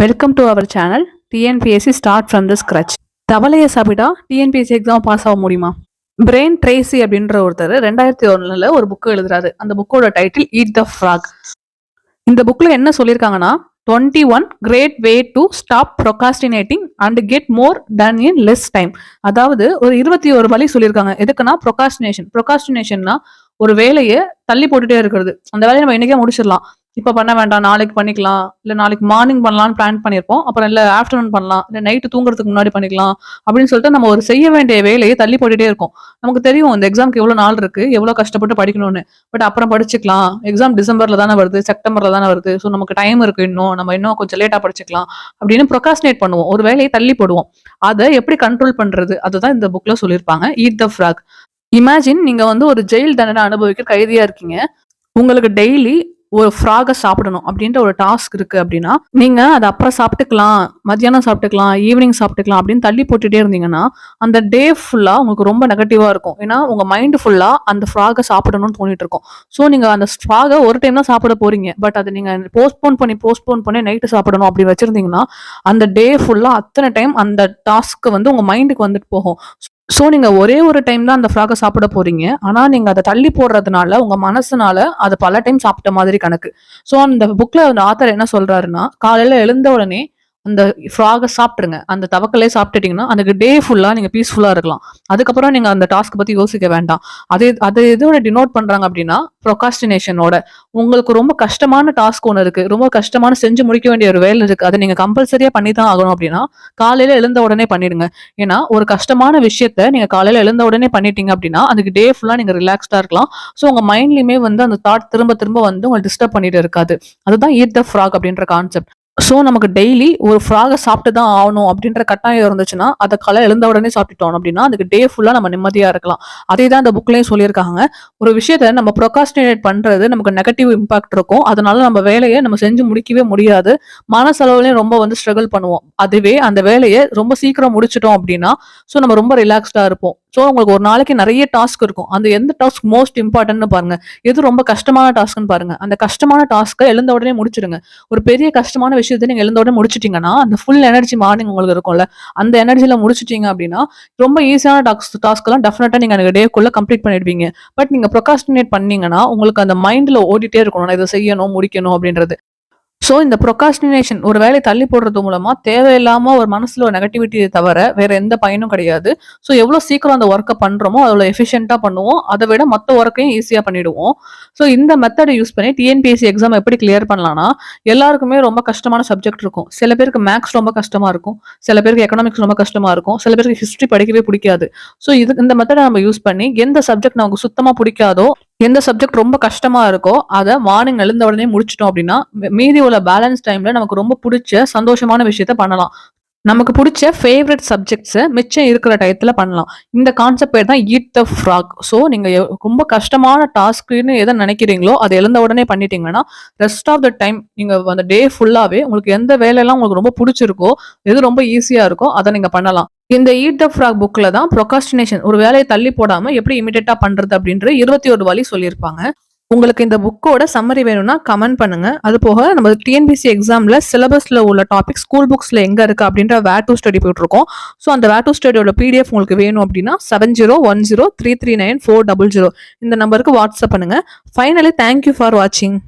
Welcome to our channel TNPSC start from the scratch தவளைய சாப்பிட்டா TNPSC exam pass ஆக முடியுமா? Brain Tracy அப்படின்ற ஒருத்தர் ரெண்டாயிரத்தி ஒன்றில் ஒரு புக்கு எழுதுறாரு. அந்த புக்கோட டைட்டில் ஈட் த ஃப்ராக் இந்த புக்கில் என்ன சொல்லியிருக்காங்கன்னா twenty one great way to stop procrastinating and get more done in less time அதாவது ஒரு இருபத்தி ஒரு வழி சொல்லியிருக்காங்க. எதுக்குன்னா ப்ரொகாஸ்டினேஷன் ப்ரொகாஸ்டினேஷன்னா ஒரு வேலையை தள்ளி போட்டுட்டே இருக்கிறது. அந்த வேலையை நம்ம இன்னைக்கே முடிச்சிடலாம். இப்போ பண்ண வேண்டாம் நாளைக்கு பண்ணிக்கலாம். இல்லை நாளைக்கு மார்னிங் பண்ணலாம்னு பிளான் பண்ணியிருப்போம் அப்புறம் இல்லை ஆஃப்டர்நூன் பண்ணலாம். இல்லை நைட்டு தூங்குறதுக்கு முன்னாடி பண்ணிக்கலாம். அப்படின்னு சொல்லிட்டு நம்ம ஒரு செய்ய வேண்டிய வேலையை தள்ளி போட்டுகிட்டே இருக்கோம். நமக்கு தெரியும் இந்த எக்ஸாம்க்கு எவ்வளோ நாள் இருக்குது எவ்வளோ கஷ்டப்பட்டு படிக்கணும்னு. பட் அப்புறம் படிச்சுக்கலாம். எக்ஸாம் டிசம்பரில் தானே வருது செப்டம்பரில் தானே வருது. ஸோ நமக்கு டைம் இருக்குது இன்னும். நம்ம இன்னும் கொஞ்சம் லேட்டாக படிச்சுக்கலாம். அப்படின்னு ப்ரொகாஸ்டினேட் பண்ணுவோம். ஒரு வேலையை தள்ளி போடுவோம். அதை எப்படி கண்ட்ரோல் பண்ணுறது அதுதான் இந்த புக்கில் சொல்லியிருப்பாங்க. ஈட் த ஃப்ராக் இமேஜின் நீங்கள் வந்து ஒரு ஜெயில் தண்டனை அனுபவிக்க கைதியாக இருக்கீங்க. உங்களுக்கு டெய்லி ஒரு ஃப்ராகை சாப்பிடணும் அப்படின்ற ஒரு டாஸ்க் இருக்கு அப்படின்னா நீங்க அதை அப்புறம் சாப்பிட்டுக்கலாம் மத்தியானம் சாப்பிட்டுக்கலாம் ஈவினிங் சாப்பிட்டுக்கலாம் அப்படின்னு தள்ளி போட்டுட்டே இருந்தீங்கன்னா அந்த டே ஃபுல்லா உங்களுக்கு ரொம்ப நெகட்டிவா இருக்கும். ஏன்னா உங்க மைண்ட் ஃபுல்லா அந்த ஃப்ராகை சாப்பிடணும்னு தோணிட்டு இருக்கும். ஸோ நீங்க அந்த ஃப்ராகை ஒரு டைம் தான் சாப்பிட போறீங்க. பட் அதை நீங்க போஸ்ட்போன் பண்ணி போஸ்ட்போன் பண்ணி நைட்டு சாப்பிடணும் அப்படி வச்சிருந்தீங்கன்னா அந்த டே ஃபுல்லா அத்தனை டைம் அந்த டாஸ்க்கு வந்து உங்க மைண்டுக்கு வந்துட்டு போகும். ஸோ நீங்கள் ஒரே ஒரு டைம் தான் அந்த ஃப்ராகை சாப்பிட போகிறீங்க ஆனால் நீங்கள் அதை தள்ளி போடுறதுனால உங்கள் மனசுனால அதை பல டைம் சாப்பிட்ட மாதிரி கணக்கு. ஸோ அந்த புக்கில் அந்த ஆத்தர் என்ன சொல்கிறாருன்னா காலையில் எழுந்த உடனே அந்த ஃப்ராகை சாப்பிட்ருங்க அந்த தவக்கலே சாப்பிட்டுட்டிங்கன்னா அந்த டே ஃபுல்லாக நீங்கள் பீஸ்ஃபுல்லாக இருக்கலாம். அதுக்கப்புறம் நீங்கள் அந்த டாஸ்க் பற்றி யோசிக்க வேண்டாம். அது அது எதோட டினோட் பண்ணுறாங்க அப்படின்னா ப்ரொகாஸ்டினேஷனோட உங்களுக்கு ரொம்ப கஷ்டமான டாஸ்க் ஒன்று இருக்குது ரொம்ப கஷ்டமான செஞ்சு முடிக்க வேண்டிய ஒரு வேலை இருக்குது அதை நீங்கள் கம்பல்சரியாக பண்ணி தான் ஆகணும் அப்படின்னா காலையில் எழுந்த உடனே பண்ணிடுங்க. ஏன்னா ஒரு கஷ்டமான விஷயத்த நீங்கள் காலையில் எழுந்த உடனே பண்ணிட்டீங்க அப்படின்னா அதுக்கு டே ஃபுல்லாக நீங்கள் ரிலாக்ஸ்டாக இருக்கலாம். ஸோ உங்கள் மைண்ட்லேயுமே வந்து அந்த தாட் திரும்ப திரும்ப வந்து உங்களை டிஸ்டர்ப் பண்ணிட்டு இருக்காது. அதுதான் ஈட் த ஃப்ராக் அப்படின்ற கான்செப்ட் ஸோ நமக்கு டெய்லி ஒரு ஃப்ராகை சாப்பிட்டு தான் ஆகணும் அப்படின்ற கட்டாயம் இருந்துச்சுன்னா அதை காலை எழுந்த உடனே சாப்பிட்டுட்டோம் அப்படின்னா அதுக்கு டே ஃபுல்லாக நம்ம நிம்மதியாக இருக்கலாம். அதே தான் இந்த புக்லேயும் சொல்லியிருக்காங்க. ஒரு விஷயத்த நம்ம ப்ரொகாஸ்டினேட் பண்ணுறது நமக்கு நெகட்டிவ் இம்பாக்ட் இருக்கும். அதனால நம்ம வேலையை நம்ம செஞ்சு முடிக்கவே முடியாது. மனசளவுலையும் ரொம்ப வந்து ஸ்ட்ரகிள் பண்ணுவோம். அதுவே அந்த வேலையை ரொம்ப சீக்கிரம் முடிச்சிட்டோம் அப்படின்னா ஸோ நம்ம ரொம்ப ரிலாக்ஸ்டாக இருப்போம். ஸோ உங்களுக்கு ஒரு நாளைக்கு நிறைய டாஸ்க் இருக்கும். அந்த எந்த டாஸ்க் மோஸ்ட் இம்பார்ட்டன்ட்னு பாருங்க. எது ரொம்ப கஷ்டமான டாஸ்க்னு பாருங்க. அந்த கஷ்டமான டாஸ்க்கை எழுந்த உடனே முடிச்சிடுங்க. ஒரு பெரிய கஷ்டமான விஷயத்தை நீங்க எழுந்தோட முடிச்சிட்டீங்கன்னா அந்த ஃபுல் எனர்ஜி மார்னிங் உங்களுக்கு இருக்கும்ல. அந்த எனர்ஜியில முடிச்சிட்டீங்க அப்படின்னா ரொம்ப ஈஸியான டாஸ்க் எல்லாம் டெஃபினட்டா நீங்க அந்த டேக்குள்ள கம்ப்ளீட் பண்ணிடுவீங்க. பட் நீங்க ப்ரொகாஸ்டினேட் பண்ணீங்கன்னா உங்களுக்கு அந்த மைண்ட்ல ஓடிட்டே இருக்கணும். நான் இதை செய்யணும் முடிக்கணும் அப்படின்றது. ஸோ இந்த ப்ரொகாஸ்டினேஷன் ஒரு வேலையை தள்ளி போடுறது மூலமா தேவையில்லாம ஒரு மனசுல ஒரு நெகட்டிவிட்டியை தவிர வேற எந்த பயனும் கிடையாது. ஸோ எவ்வளோ சீக்கிரம் அந்த ஒர்க்கை பண்றோமோ அவ்வளோ எஃபிஷியண்டா பண்ணுவோம். அதை விட மற்ற ஒர்க்கையும் ஈஸியா பண்ணிடுவோம். ஸோ இந்த மெத்தடை யூஸ் பண்ணி டிஎன்பிஎஸ்சி எக்ஸாம் எப்படி கிளியர் பண்ணலாம்னா எல்லாருக்குமே ரொம்ப கஷ்டமான சப்ஜெக்ட் இருக்கும். சில பேருக்கு மேக்ஸ் ரொம்ப கஷ்டமா இருக்கும். சில பேருக்கு எக்கனாமிக்ஸ் ரொம்ப கஷ்டமா இருக்கும். சில பேருக்கு ஹிஸ்ட்ரி படிக்கவே பிடிக்காது. ஸோ இது இந்த மெத்தடை நம்ம யூஸ் பண்ணி எந்த சப்ஜெக்ட் நமக்கு சுத்தமா பிடிக்காதோ எந்த சப்ஜெக்ட் ரொம்ப கஷ்டமா இருக்கோ அதை மார்னிங் எழுந்த உடனே முடிச்சிட்டோம் அப்படின்னா மீதி உள்ள பேலன்ஸ் டைம்ல நமக்கு ரொம்ப பிடிச்ச சந்தோஷமான விஷயத்த பண்ணலாம். நமக்கு பிடிச்ச ஃபேவரட் சப்ஜெக்ட்ஸை மிச்சம் இருக்கிற டயத்தில் பண்ணலாம். இந்த கான்செப்ட் பேர் தான் ஈட் த ஃப்ராக் ஸோ நீங்கள் ரொம்ப கஷ்டமான டாஸ்க்குன்னு எதை நினைக்கிறீங்களோ அதை எழுந்த உடனே பண்ணிட்டீங்கன்னா ரெஸ்ட் ஆஃப் த டைம் நீங்கள் அந்த டே ஃபுல்லாகவே உங்களுக்கு எந்த வேலையெல்லாம் உங்களுக்கு ரொம்ப பிடிச்சிருக்கோ எது ரொம்ப ஈஸியாக இருக்கோ அதை நீங்கள் பண்ணலாம். இந்த ஈட் த ஃப்ராக் புக்கில் தான் ப்ரொகாஸ்டினேஷன் ஒரு வேலையை தள்ளி போடாமல் எப்படி இமிடியேட்டாக பண்ணுறது அப்படின்ற இருபத்தி ஒரு வழி சொல்லியிருப்பாங்க. உங்களுக்கு இந்த புக்கோட சம்மரி வேணும்னா கமெண்ட் பண்ணுங்க. அது போக நம்ம டிஎன்பிசி எக்ஸாம்ல சிலபஸ்ல உள்ள டாபிக் ஸ்கூல் புக்ஸ்ல எங்க இருக்கு அப்படின்ற வேர் டூ ஸ்டடி போயிட்டுருக்கோம். ஸோ அந்த வேர் டூ ஸ்டடியோட பிடிஎஃப் உங்களுக்கு வேணும் அப்படின்னா seven zero one zero three three nine four double zero இந்த நம்பருக்கு வாட்ஸ்அப் பண்ணுங்க. ஃபைனலி தேங்க்யூ ஃபார் வாட்சிங்